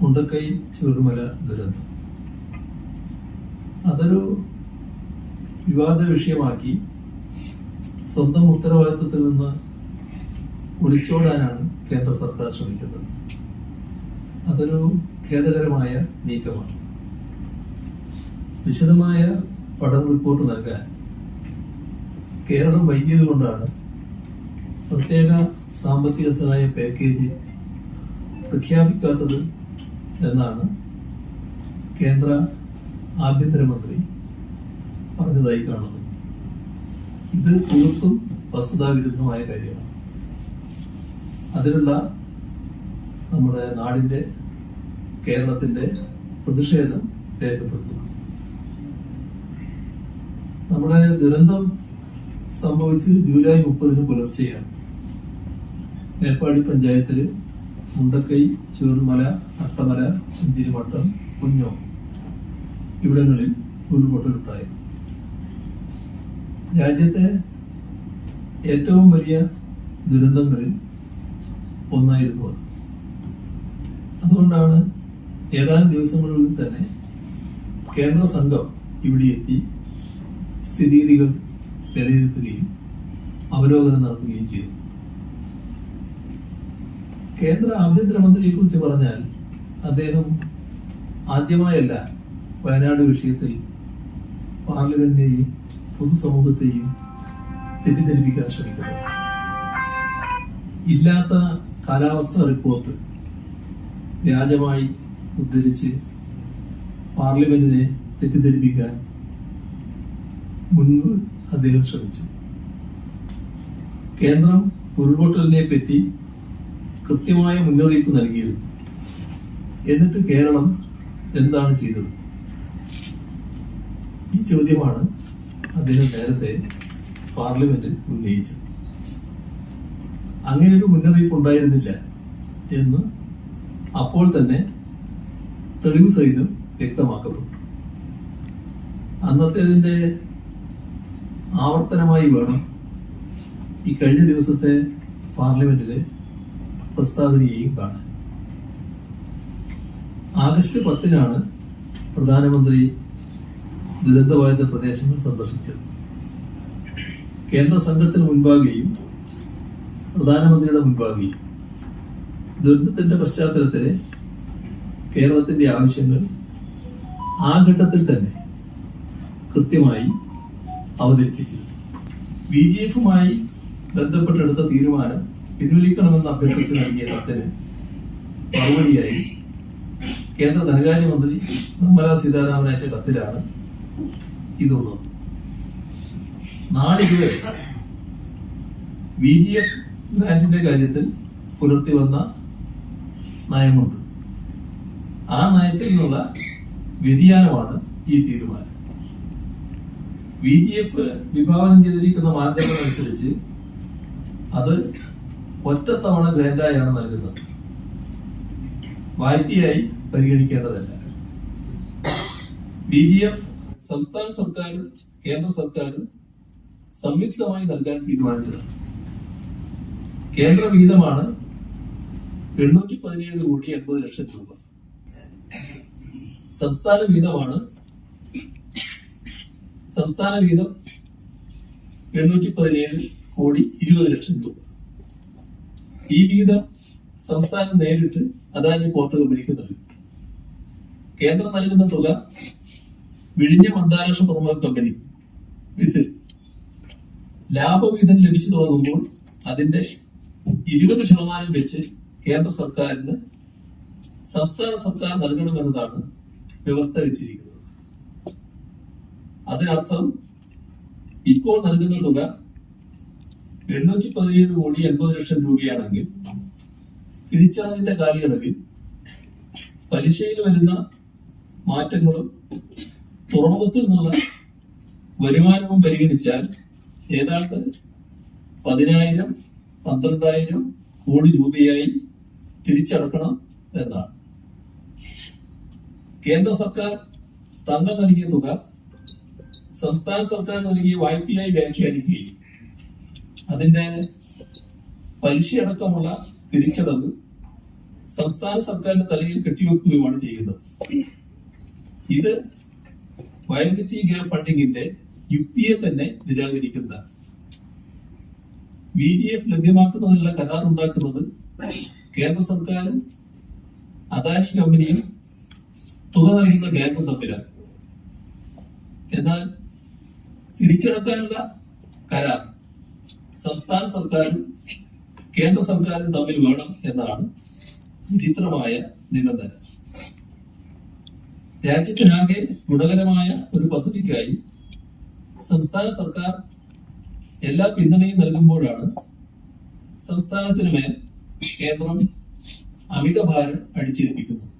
മുണ്ടക്കൈ ചുരുമല ദുരന്തം. അതൊരു വിവാദ വിഷയമാക്കി സ്വന്തം ഉത്തരവാദിത്വത്തിൽ നിന്ന് ഒളിച്ചോടാനാണ് കേന്ദ്ര സർക്കാർ ശ്രമിക്കുന്നത്. അതൊരു ഖേദകരമായ നീക്കമാണ്. വിശദമായ പഠന റിപ്പോർട്ട് നൽകാൻ കേരളം വൈകിയത് കൊണ്ടാണ് പ്രത്യേക സാമ്പത്തിക സഹായ പാക്കേജ് പ്രഖ്യാപിക്കാത്തത് എന്നാണ് കേന്ദ്ര ആഭ്യന്തരമന്ത്രി പറഞ്ഞതായി കാണുന്നത്. ഇത് തീർത്തും വസ്തുതാവിരുദ്ധമായ കാര്യമാണ്. അതിനുള്ള നമ്മുടെ നാടിന്റെ കേരളത്തിന്റെ പ്രതിഷേധം രേഖപ്പെടുത്തുന്നു. നമ്മുടെ ദുരന്തം സംഭവിച്ച് ജൂലൈ മുപ്പതിന് പുലർച്ചെയാണ്. മേപ്പാടി പഞ്ചായത്തിൽ മുണ്ടക്കൈ ചേർമല അട്ടമല ഇന്തിരിമട്ടം കുഞ്ഞോ. ഇവിടങ്ങളിൽ ഉരുൾപൊട്ടലുണ്ടായി. രാജ്യത്തെ ഏറ്റവും വലിയ ദുരന്തങ്ങളിൽ ഒന്നായിരുന്നു അത്. അതുകൊണ്ടാണ് ഏതാനും ദിവസങ്ങളിൽ തന്നെ കേന്ദ്ര സംഘം ഇവിടെ എത്തി സ്ഥിതിഗതികൾ വിലയിരുത്തുകയും അവലോകനം നടത്തുകയും ചെയ്തു കേന്ദ്ര ആഭ്യന്തരമന്ത്രിയെ കുറിച്ച് പറഞ്ഞാൽ അദ്ദേഹം ആദ്യമായല്ല വയനാട് വിഷയത്തിൽ പാർലമെന്റിനെയും പൊതുസമൂഹത്തെയും തെറ്റിദ്ധരിപ്പിക്കാൻ ശ്രമിക്കുന്നത്. ഇല്ലാത്ത കാലാവസ്ഥ റിപ്പോർട്ട് വ്യാജമായി ഉദ്ധരിച്ച് പാർലമെന്റിനെ തെറ്റിദ്ധരിപ്പിക്കാൻ മുൻപ് അദ്ദേഹം ശ്രമിച്ചു. കേന്ദ്രം ഉരുൾപൊട്ടലിനെ പറ്റി കൃത്യമായ മുന്നറിയിപ്പ് നൽകിയിരുന്നു. എന്നിട്ട് കേരളം എന്താണ് ചെയ്തത്? ഈ ചോദ്യമാണ് അദ്ദേഹം നേരത്തെ പാർലമെന്റിൽ ഉന്നയിച്ചത്. അങ്ങനെ ഒരു മുന്നറിയിപ്പ് ഉണ്ടായിരുന്നില്ല എന്ന് അപ്പോൾ തന്നെ തെളിവ് സഹിതം വ്യക്തമാക്കപ്പെട്ടു. അന്നത്തേതിന്റെ ആവർത്തനമായി വേണം ഈ കഴിഞ്ഞ ദിവസത്തെ പാർലമെന്റിലെ പ്രസ്താവനയെയും കാണാൻ ആഗസ്റ്റ് പത്തിനാണ് പ്രധാനമന്ത്രി ദുരന്തബാധിത പ്രദേശങ്ങൾ സന്ദർശിച്ചത്. കേന്ദ്ര സംഘത്തിന് മുൻപാകെയും പ്രധാനമന്ത്രിയുടെ മുൻപാകെയും. ദുരന്തത്തിന്റെ പശ്ചാത്തലത്തിൽ കേരളത്തിന്റെ ആവശ്യങ്ങൾ ആ ഘട്ടത്തിൽ തന്നെ കൃത്യമായി അവതരിപ്പിച്ചു ബി ജി എഫുമായി ബന്ധപ്പെട്ടെടുത്ത തീരുമാനം പിൻവലിക്കണമെന്ന് അഭ്യർത്ഥിച്ച് നൽകിയ കത്തിന് മറുപടിയായി കേന്ദ്ര ധനകാര്യമന്ത്രി നിർമ്മല സീതാരാമൻ അയച്ച കത്തിലാണ് ഇതുള്ളത്. നാളിതുവരെ വി ജി എഫ് ഗ്രാൻഡിന്റെ കാര്യത്തിൽ പുലർത്തി വന്ന നയമുണ്ട്. ആ നയത്തിൽ നിന്നുള്ള വ്യതിയാനമാണ് ഈ തീരുമാനം. വി ജി എഫ് വിഭാവനം ചെയ്തിരിക്കുന്ന മാനദണ്ഡം അനുസരിച്ച് അത് ഒറ്റത്തവണ ഗ്രാന്റായാണ് നൽകുന്നത് വായ്പയായി പരിഗണിക്കേണ്ടതല്ല. ബി ജി എഫ് സംസ്ഥാന സർക്കാരും കേന്ദ്ര സർക്കാരും സംയുക്തമായി നൽകാൻ തീരുമാനിച്ചതാണ്. കേന്ദ്ര വിഹിതമാണ് എണ്ണൂറ്റി പതിനേഴ് കോടി എൺപത് ലക്ഷം രൂപ. സംസ്ഥാന വിഹിതമാണ് സംസ്ഥാന വിഹിതം എണ്ണൂറ്റി പതിനേഴ് കോടി ഇരുപത് ലക്ഷം രൂപ. ഈ വിഹിതം സംസ്ഥാനം നേരിട്ട് അദാനി പോർട്ട് കമ്പനിക്ക് നൽകും കേന്ദ്രം നൽകുന്ന തുക വിഴിഞ്ഞം അന്താരാഷ്ട്ര തുറമുഖ കമ്പനി വിസിൽ. ലാഭവിഹിതം ലഭിച്ചു തുടങ്ങുമ്പോൾ അതിന്റെ ഇരുപത് ശതമാനം വെച്ച് കേന്ദ്ര സർക്കാരിന് സംസ്ഥാന സർക്കാർ നൽകണമെന്നതാണ് വ്യവസ്ഥ വെച്ചിരിക്കുന്നത് അതിനർത്ഥം ഇപ്പോൾ നൽകുന്ന തുക എണ്ണൂറ്റി പതിനേഴ് കോടി എൺപത് ലക്ഷം രൂപയാണെങ്കിൽ തിരിച്ചടവിന്റെ കാലയളവിൽ പലിശയിൽ വരുന്ന മാറ്റങ്ങളും തുറമുഖത്തിൽ നിന്നുള്ള വരുമാനവും പരിഗണിച്ചാൽ ഏതാണ്ട് പതിനായിരം പന്ത്രണ്ടായിരം കോടി രൂപയായി തിരിച്ചടക്കണം എന്നാണ്. കേന്ദ്ര സർക്കാർ തങ്ങൾ നൽകിയ തുക സംസ്ഥാന സർക്കാർ നൽകിയ വായ്പയായി വ്യാഖ്യാനിക്കുകയും അതിന്റെ പലിശയടക്കമുള്ള തിരിച്ചടവ് സംസ്ഥാന സർക്കാരിന്റെ തലയിൽ കെട്ടിവെക്കുകയുമാണ് ചെയ്യുന്നത്. ഇത് വയബിലിറ്റി ഗ്യാപ് ഫണ്ടിങ്ങിന്റെ യുക്തിയെ തന്നെ നിരാകരിക്കുന്നതാണ്. വി ജി എഫ് ലഭ്യമാക്കുന്നതിനുള്ള കരാർ ഉണ്ടാക്കുന്നത് കേന്ദ്ര സർക്കാരും അദാനി കമ്പനിയും തുക നൽകുന്ന ബാങ്കും തമ്മിലാണ്. എന്നാൽ തിരിച്ചടക്കാനുള്ള കരാർ സംസ്ഥാന സർക്കാരും കേന്ദ്ര സർക്കാരും തമ്മിൽ വേണം എന്നാണ് വിചിത്രമായ നിബന്ധന. രാജ്യത്തിനാകെ ഗുണകരമായ ഒരു പദ്ധതിക്കായി സംസ്ഥാന സർക്കാർ എല്ലാ പിന്തുണയും നൽകുമ്പോഴാണ് സംസ്ഥാനത്തിനുമേൽ കേന്ദ്രം അമിതഭാരം അടിച്ചേൽപ്പിക്കുന്നത്